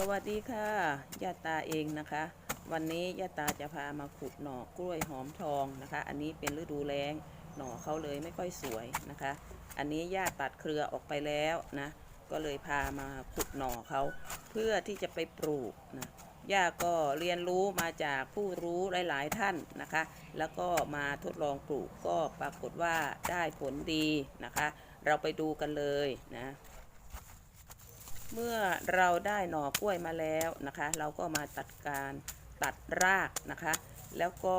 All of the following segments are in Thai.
สวัสดีค่ะยาตาเองนะคะ วันนี้ยาตาจะพามาขุดหน่อกล้วยหอมทองนะคะ อันนี้เป็นฤดูแล้งหน่อเขาเลยไม่ค่อยสวยนะคะ อันนี้ยาตัดเครือออกไปแล้วนะก็เลยพามาขุดหน่อเขาเพื่อที่จะไปปลูกนะย่าก็เรียนรู้มาจากผู้รู้หลาย ๆ ท่านนะคะ แล้วก็มาทดลองปลูกก็ปรากฏว่าได้ผลดีนะคะ เราไปดูกันเลยนะ เมื่อเราได้หน่อกล้วยมาแล้วนะคะ เราก็มาตัดการตัดรากนะคะ แล้วก็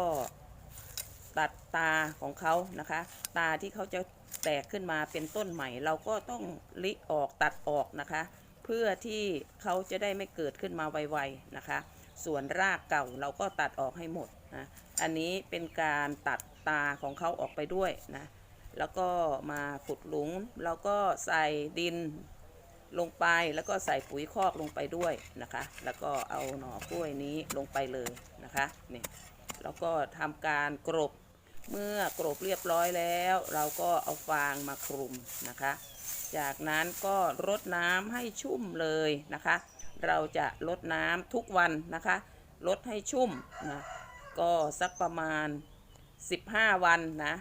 ตัดตาของเขานะคะ ตาที่เขาจะแตกขึ้นมาเป็นต้นใหม่ เราก็ต้องลิออกตัดออกนะคะ เพื่อที่เขาจะได้ไม่เกิดขึ้นมาไวๆนะคะ ส่วนรากเก่าเราก็ตัดออกให้หมดนะอันนี้เป็นการตัดตาของเขาออกไปด้วยนะแล้วก็มาขุดหลุมเราก็ใส่ดิน ลงไปแล้วก็ใส่ปุ๋ยคอกลงไปด้วยนะคะ แล้วก็เอาหน่อกล้วยนี้ลงไปเลยนะคะนี่แล้วก็ทำการกรบเมื่อกรบเรียบร้อยแล้ว เราก็เอาฟางมาคลุมนะคะ จากนั้นก็รดน้ำให้ชุ่มเลยนะคะ เราจะลดน้ำทุกวันนะคะลดให้ชุ่มนะก็สักประมาณ 15 วันนะ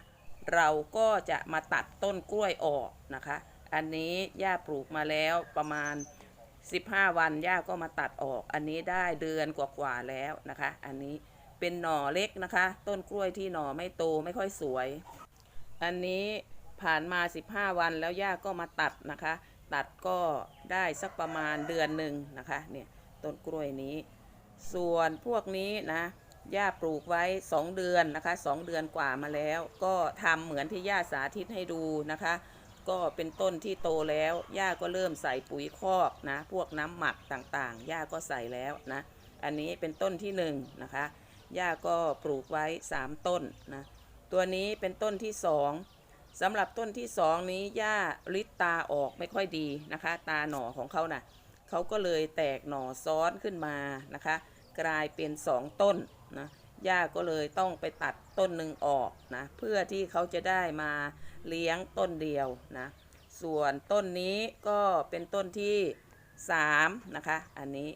เราก็จะมาตัดต้นกล้วยออกนะคะ อันนี้ย่าปลูกมาแล้วประมาณ 15 วันย่าก็มาตัดออก อันนี้ได้เดือนกว่าๆแล้วนะคะ อันนี้เป็นหน่อเล็กนะคะ ต้นกล้วยที่หน่อไม่โตไม่ค่อยสวย อันนี้ผ่านมา 15 วันแล้วย่าก็มาตัดนะคะ ตัดก็ได้สักประมาณเดือนหนึ่งนะคะเนี่ยต้นกล้วยนี้ ส่วนพวกนี้นะย่าปลูกไว้ 2 เดือนนะคะ 2 เดือนกว่ามาแล้ว ก็ทำเหมือนที่ย่าสาธิตให้ดูนะคะ ก็เป็นต้นที่โตแล้วย่าก็เริ่มใส่ปุ๋ยคอกนะ พวกน้ำหมักต่างๆย่าก็ใส่แล้วนะ อันนี้เป็นต้นที่หนึ่งนะคะย่าก็ปลูกไว้ 3 ต้นนะ ตัวนี้เป็นต้นที่สองสำหรับต้นที่สองนี้ย่าลิดตาออกไม่ค่อยดีนะคะ ตาหน่อของเขาน่ะเขาก็เลยแตกหน่อซ้อนขึ้นมานะคะ กลายเป็นสองต้นนะ ย่าก็เลยต้องไปตัดต้นหนึ่งออกนะ เพื่อที่เขาจะได้มาเลี้ยงต้นเดียวนะ ส่วนต้นนี้ก็เป็นต้นที่สามนะคะ อันนี้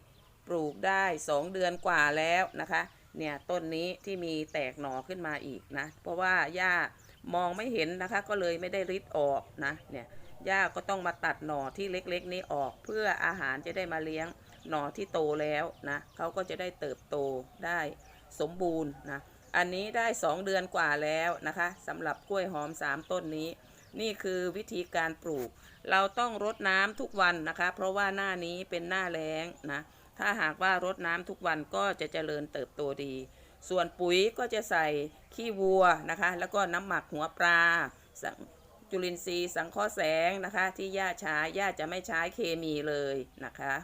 ปลูกได้สองเดือนกว่าแล้วนะคะ เนี่ยต้นนี้ที่มีแตกหน่อขึ้นมาอีกนะ เพราะว่าย่ามองไม่เห็นนะคะ ก็เลยไม่ได้ริดออกนะ เนี่ยย่าก็ต้องมาตัดหน่อที่เล็กๆ นี้ออก เพื่ออาหารจะได้มาเลี้ยงหน่อที่โตแล้วนะเขาก็จะได้เติบโตได้ สมบูรณ์นะอันนี้ได้ 2 เดือนกว่าแล้วนะคะสำหรับกล้วยหอม 3 ต้นนี้ นี่คือวิธีการปลูก เราต้องรดน้ำทุกวันนะคะ เพราะว่าหน้านี้เป็นหน้าแล้งนะถ้าหากว่ารดน้ำทุกวันก็จะเจริญเติบโตดี ส่วนปุ๋ยก็จะใส่ขี้วัวนะคะ แล้วก็น้ำหมักหัวปลาจุลินทรีย์สังเคราะห์แสงนะคะ ที่ย่าใช้ย่าจะไม่ใช้เคมีเลยนะคะ